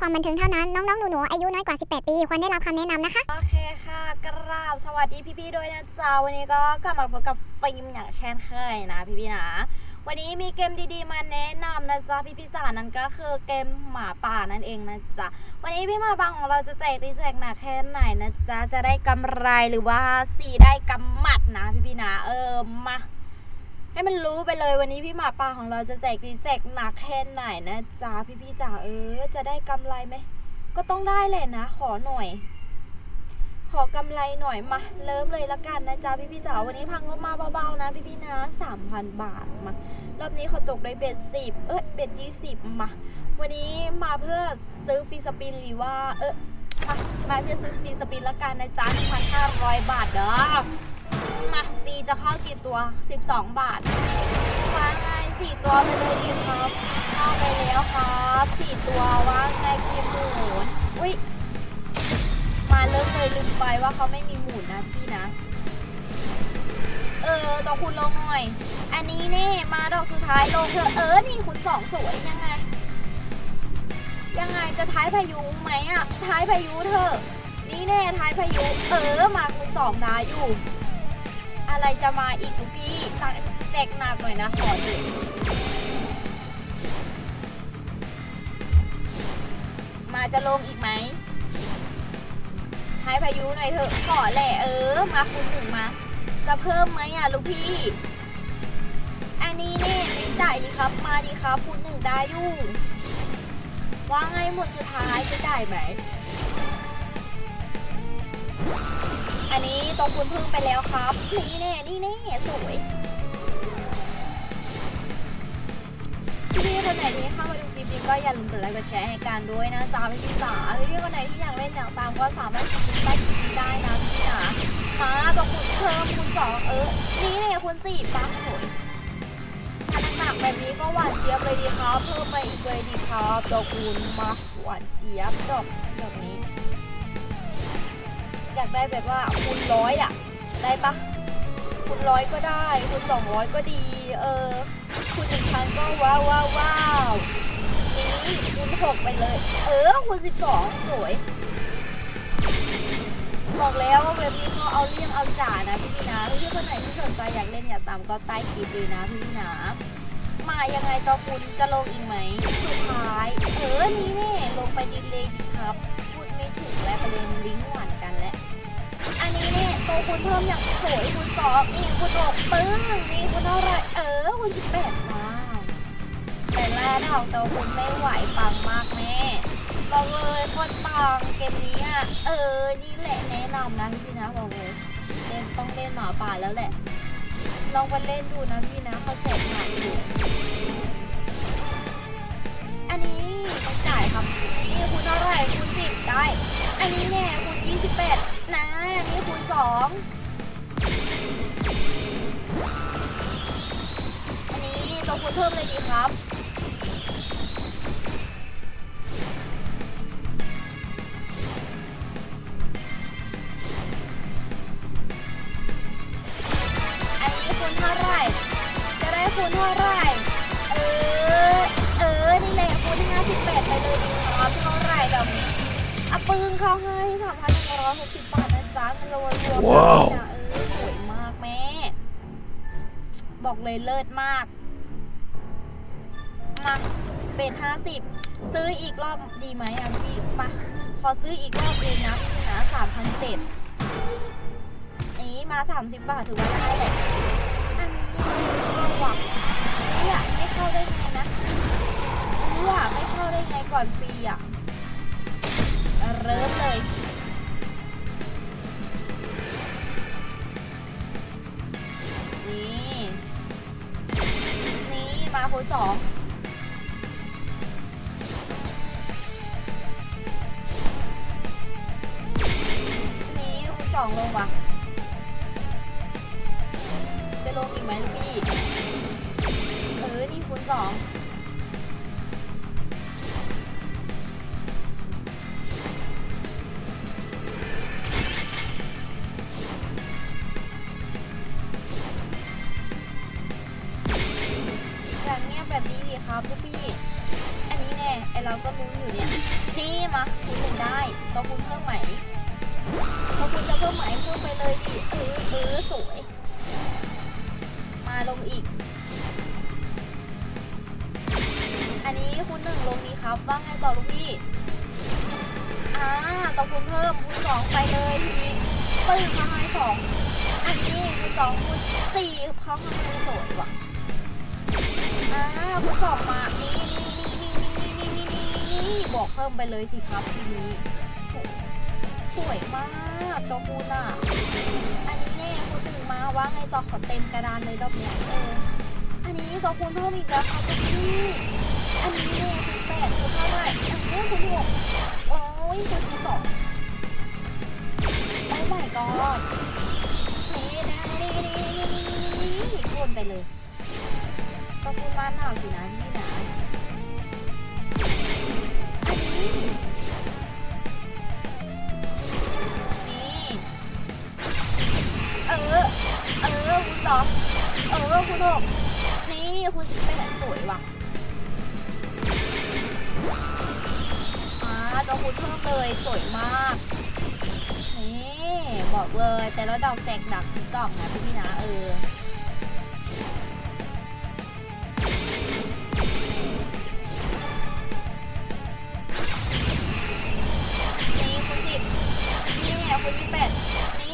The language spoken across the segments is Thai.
จัดเพื่อความบันเทิงเท่านั้น น้องๆ หนูๆ อายุน้อยกว่า 18 ปี ควรได้รับคำแนะนำนะคะ โอเคค่ะกราบสวัสดีพี่ๆ ด้วยนะจ๊ะวันนี้ก็กลับมาพบกับฟิล์มอย่างเช่นเคยนะพี่ๆ นะ วันนี้มีเกมดีๆ มาแนะนำนะจ๊ะพี่ๆ จ๋านั่นก็คือเกมหมาป่านั่นเองนะจ๊ะวันนี้พี่หมาป่าของเราจะแจกตีแจกหนักแค่ไหนนะจ๊ะจะได้กำไรหรือว่าสีได้กำหมัดนะพี่ๆ นะ เออมา ให้มันรู้ไปเลยวันนี้พี่หมาป่าของเราจะแจกดีแจกหนักแค่ไหนนะจ๊ะพี่ๆจ๋าเออ จะได้กำไรไหมก็ต้องได้แหละนะ ขอหน่อย ขอกำไรหน่อยมาเริ่มเลยละกันนะจ๊ะพี่พี่จ๋าวันนี้พังก็มาเบาๆนะ พี่พี่นะสามพันบาทมารอบนี้เขาตกได้เบ็ดสิบเอ้ยเบ็ดยี่สิบมาวันนี้มาเพื่อซื้อฟรีสปินหรือว่า เออมามาเพื่อซื้อฟรีสปินละกันนะจ๊ะหนึ่งพันห้าร้อยบาทเด้อ จะเข้ากี่ตัวสิบสองบาทว่าไงสี่ตัวไปเลยดีครับ เข้าไปแล้วครับสี่ตัวว่าไงกิมหมูนอุ้ยมาเริ่มเลยลืมไปว่าเขาไม่มีหมุนนะพี่นะ เออต้องคุณลงหน่อย อันนี้เนี่มาดอกสุดท้ายลงเถอะเออนี่คุณสองสวยยังไง ยังไงจะท้ายพายุไหมอะท้ายพายุเถอะนี่แน่ท้ายพายุเออมาคุณสองดาอยู่ อะไรจะมาอีกลูกพี่จังแจกหนักหน่อยนะขอดูมาจะลงอีกไหมให้พายุหน่อยเถอะขอแหละเออ มาคุณหนึ่งมา จะเพิ่มไหมอะลูกพี่ อันนี้เนี่ยไม่จ่ายดีครับ มาดีครับคุณหนึ่งได้อยู่ว่าไงหมดสุดท้ายจะได้ไหม อันนี้ตรงคุณพึ่งไปแล้วครับ นี่แน่นี่แน่สวยพี่ๆคนไหนที่เข้ามาดูคลิปนี้ก็อย่าลืมกดไลค์กดแชร์ให้กันด้วยนะจ๊ะพี่จ๋าพี่ๆคนไหนที่อยากเล่นอยากตามก็สามารถคอมเมนต์ใต้คลิปนี้ได้นะพี่ๆนะมาตรงคุณเพิ่มคุณสองเออ นี่เนี่ยคุณสี่ปังสวยถ้าหนักแบบนี้ก็หวานเจี๊ยบเลยดีครับ เพิ่มไปอีกเลยดีครับดอกคุณมาหวานเจี๊ยบดอกแบบนี้ อยากได้แบบว่าคูณร้อยอะ ได้ปะคูณร้อยก็ได้คูณสองร้อยก็ดี เออคูณหนึ่งพันก็ว้าวว้าวว้าวนี่คูณหกไปเลย เออคูณสิบสองสวยบอกแล้วว่าเว็บนี้เขาเอาเลี่ยงเอาจ่านะพี่พี่นะพี่คนไหนที่สนใจอยากเล่นอยากตามก็ใต้คลิปเลยนะพี่พี่นะมายังไงต่อคุณจะลงอีกไหมสุดท้ายเออนี่แน่ลงไปดีเลยดีครับพูดไม่ถูกและประเด็นลิงก์หวานกันและอั นนี้เนี่ยโตคุณเพิ่มอย่างสวยคุณสองนี่คุณหกปึ้งนี่คุณเท่าไรเออคุณสิบแปดว้าแต่และดอกโตคุณไม่ไหวปังมากแม่บอกเลยคนปังเกมนี้อะเออนี่แหละแนะนำนะพี่นะบอกเลยเล่นต้องเล่นหมาป่าแล้วแหละ ลองไปเล่นดูนะพี่นะเขาแจกหนักอยู่อันนี้ไม่จ่ายครับนี่คุณเท่าไหร่คุณสิบได้ อันนี้เนี่ยคุณยี่สิบแปดนะ อันนี้คุณสองอันนี้ตัวคุณเพิ่มเลยดีครับอันนี้คุณเท่าไรจะได้คุณเท่าไรเออ เออ นี่แหละคุณห้าสิบแปดไปเลยดีครับเท่าไรแบบนี้อะปึ้งเขาให้สามพันหนึ่งร้อยหกสิบบาท นะจ๊ะเงินรางวัลรวมว้าวนะเออสวยมากแม่ บอกเลยเลิศมาก มาเป็นห้าสิบซื้ออีกรอบดีไหมอะพี่มาขอซื้ออีกรอบเลยนะพี่นะสามพันเจ็ดนี้มาสามสิบบาทถือว่าได้แหละอันนี้เข้าว่ะเนี่ยไม่เข้าได้ไงนะซื้ออะไม่เข้าได้ไงก่อนฟรีอะ เริ่มเลย สองนี่คุณสองลงวะจะลงอีกไหมลูกพี่ เออ นี่คุณสอง พี่ อันนี้แน่ไอเราก็ลุ้อยู่เนี่ยนี่มาคุณหนึ่งได้ตัวคุณเพิ่มไหมตัวคุณจะเพิ่มไหมเพิ่มไปเลยดิเออเออสวย มาลงอีก อันนี้คุณหนึ่งลงนี้ครับว่าไงต่อลูกพี่อ่าตัวคุณเพิ่มคุณสองไปเลยทีนี้ปึ้งมาให้สองอันนี้คุณสองคุณสี่เขาทำเป็นสวยว่ะ คุณสอบมานี่นี่นี่นี่นี่นี่บอกเพิ่มไปเลยสิครับทีนี้สวยมากตัวคูน่ะอันนี้เน่คุนถึงมาว่าไงต่อขอเต็มกระดานเลยรอบเนี้ยเอออันนี้ตัวคุณเพิ่มอีกแล้วครับพี่อันนี้เน่คูณแปดคุณเท่าไหร่คูณคุณหกโอ้ยคุณสอบโอ้ my god าหนาวสินะพี่นะอันนี้ นี่ เออ เออคุณสองเออคุณหกนี่คุณสิบแปดสวยว่ะอ่าตัวคุณเพิ่มเลยสวยมาก นี่ บอกเลยแต่ละดอกแจกดักทุกดอกนะพี่นะเออ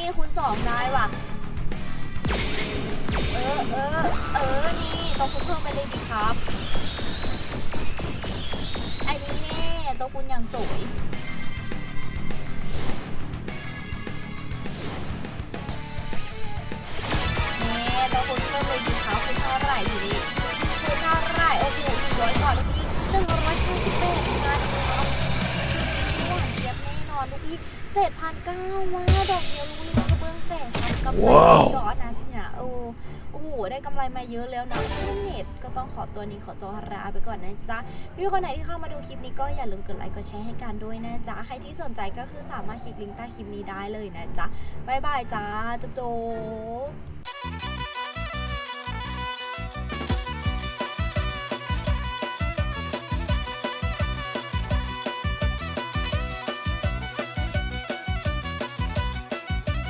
นี่คุณสองได้ว่ะ เออเออเออ นี่ตัวคุณเพิ่มไปเลยดีครับ อันนี้แน่ตัวคุณอย่างสวยนี่ตัวคุณเพิ่มเลยดีครับคุณเท่าไหร่ทีนี้คุณเท่าไหร่โอ้โหนึ่งร้อยก่อนลูกพี่หนึ่งร้อยห้าสิบแปดงานเอาหวานเจี๊ยบแน่นอนลูกพี่เจ็ดพันเก้าว่าดอกเดียวรู้เลยว่าก ว้าวย้อนนะพี่เนี่ยโอ้โอ้โหได้กำไรมาเยอะแล้วนะเน็ตก็ต้องขอตัวนี้ขอตัวลาไปก่อนนะจ๊ะพี่คนไหนที่เข้ามาดูคลิปนี้ก็อย่าลืมกดไลค์กดแชร์ให้กันด้วยนะจ๊ะใครที่สนใจก็คือสามารถคลิกลิงก์ใต้คลิปนี้ได้เลยนะจ๊ะบ๊ายบายจ้าจุ๊บจุ๊บ